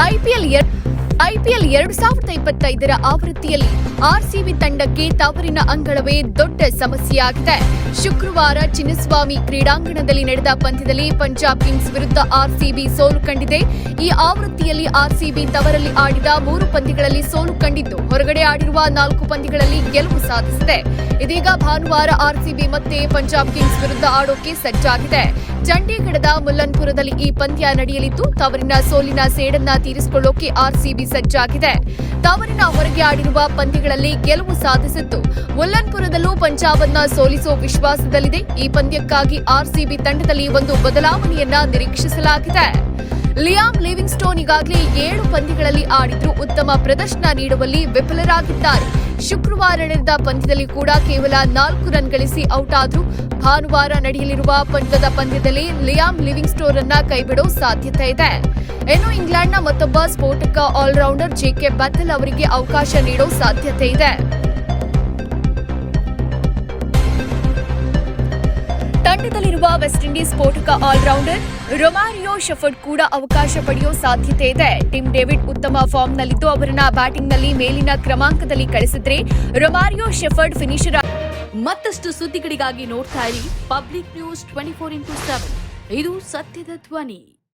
IPL IPL ಎರಡು ಸಾವಿರದ ಇಪ್ಪತ್ತೈದರ ಆವೃತ್ತಿಯಲ್ಲಿ ಆರ್ಸಿಬಿ ತಂಡಕ್ಕೆ ತವರಿನ ಅಂಗಳವೇ ದೊಡ್ಡ ಸಮಸ್ಯೆಯಾಗಿದೆ. ಶುಕ್ರವಾರ ಚಿನ್ನಸ್ವಾಮಿ ಕ್ರೀಡಾಂಗಣದಲ್ಲಿ ನಡೆದ ಪಂದ್ಯದಲ್ಲಿ ಪಂಜಾಬ್ ಕಿಂಗ್ಸ್ ವಿರುದ್ಧ ಆರ್ಸಿಬಿ ಸೋಲು ಕಂಡಿದೆ. ಈ ಆವೃತ್ತಿಯಲ್ಲಿ ಆರ್ಸಿಬಿ ತವರಲ್ಲಿ ಆಡಿದ ಮೂರು ಪಂದ್ಯಗಳಲ್ಲಿ ಸೋಲು ಕಂಡಿದ್ದು, ಹೊರಗಡೆ ಆಡಿರುವ ನಾಲ್ಕು ಪಂದ್ಯಗಳಲ್ಲಿ ಗೆಲುವು ಸಾಧಿಸಿದೆ. ಇದೀಗ ಭಾನುವಾರ ಆರ್ಸಿಬಿ ಮತ್ತೆ ಪಂಜಾಬ್ ಕಿಂಗ್ಸ್ ವಿರುದ್ಧ ಆಡೋಕೆ ಸಜ್ಜಾಗಿದೆ. ಚಂಡೀಗಢದ ಮುಲ್ಲನ್ಪುರದಲ್ಲಿ ಈ ಪಂದ್ಯ ನಡೆಯಲಿದ್ದು, ತವರಿನ ಸೋಲಿನ ಸೇಡನ್ನ ತೀರಿಸಿಕೊಳ್ಳೋಕೆ ಆರ್ಸಿಬಿ ಸಜ್ಜಾಗಿದೆ. ತವರಿನ ಹೊರಗೆ ಆಡಿರುವ ಪಂದ್ಯಗಳಲ್ಲಿ ಗೆಲುವು ಸಾಧಿಸಿದ್ದು ಮುಲ್ಲನ್ಪುರದಲ್ಲೂ ಪಂಜಾಬ್ ಸೋಲಿಸೋ ವಿಶ್ವಾಸದಲ್ಲಿದೆ. ಈ ಪಂದ್ಯಕ್ಕಾಗಿ ಆರ್ಸಿಬಿ ತಂಡದಲ್ಲಿ ಒಂದು ಬದಲಾವಣೆಯನ್ನ ನಿರೀಕ್ಷಿಸಲಾಗಿದೆ. ಲಿಯಾಮ್ ಲಿವಿಂಗ್ ಸ್ಟೋನ್ ಈಗಾಗಲೇ ಏಳು ಪಂದ್ಯಗಳಲ್ಲಿ ಆಡಿದ್ರು ಉತ್ತಮ ಪ್ರದರ್ಶನ ನೀಡುವಲ್ಲಿ ವಿಫಲರಾಗಿದ್ದಾರೆ. ಶುಕ್ರವಾರ ನಡೆದ ಪಂದ್ಯದಲ್ಲಿ ಕೂಡ ಕೇವಲ ನಾಲ್ಕು ರನ್ ಗಳಿಸಿ ಔಟ್ ಆದ್ರು ಭಾನುವಾರ ನಡೆಯಲಿರುವ ಪಂದ್ಯದ ಪಂದ್ಯದಲ್ಲಿ ಲಿಯಾಮ್ ಲಿವಿಂಗ್ ಸ್ಟೋನ್ ಅನ್ನ ಕೈಬಿಡೋ ಸಾಧ್ಯತೆ ಇದೆ. ಇನ್ನು ಇಂಗ್ಲೆಂಡ್ನ ಮತ್ತೊಬ್ಬ ಸ್ಫೋಟಕ ಆಲ್ರೌಂಡರ್ ಜೆಕೆ ಬತ್ತಲ್ ಅವರಿಗೆ ಅವಕಾಶ ನೀಡೋ ಸಾಧ್ಯತೆ ಇದೆ. ತಂಡದಲ್ಲಿರುವ ವೆಸ್ಟ್ ಇಂಡೀಸ್ ಸ್ಫೋಟಕ ಆಲ್ರೌಂಡರ್ ರೊಮಾರಿಯೋ ಶಫರ್ಡ್ ಕೂಡ ಅವಕಾಶ ಪಡೆಯೋ ಸಾಧ್ಯತೆ ಇದೆ. ಟಿಮ್ ಡೇವಿಡ್ ಉತ್ತಮ ಫಾರ್ಮ್ನಲ್ಲಿದ್ದು ಅವರನ್ನ ಬ್ಯಾಟಿಂಗ್ನಲ್ಲಿ ಮೇಲಿನ ಕ್ರಮಾಂಕದಲ್ಲಿ ಕಳಿಸಿದ್ರೆ ರೊಮಾರಿಯೋ ಶೆಫರ್ಡ್ ಫಿನಿಶರ್ ಮತ್ತಷ್ಟು ಸುದ್ದಿಗಳಿಗಾಗಿ ನೋಡ್ತಾ ಇರಿ public news twenty four into seven ಇದು ಸತ್ಯದ ಧ್ವನಿ.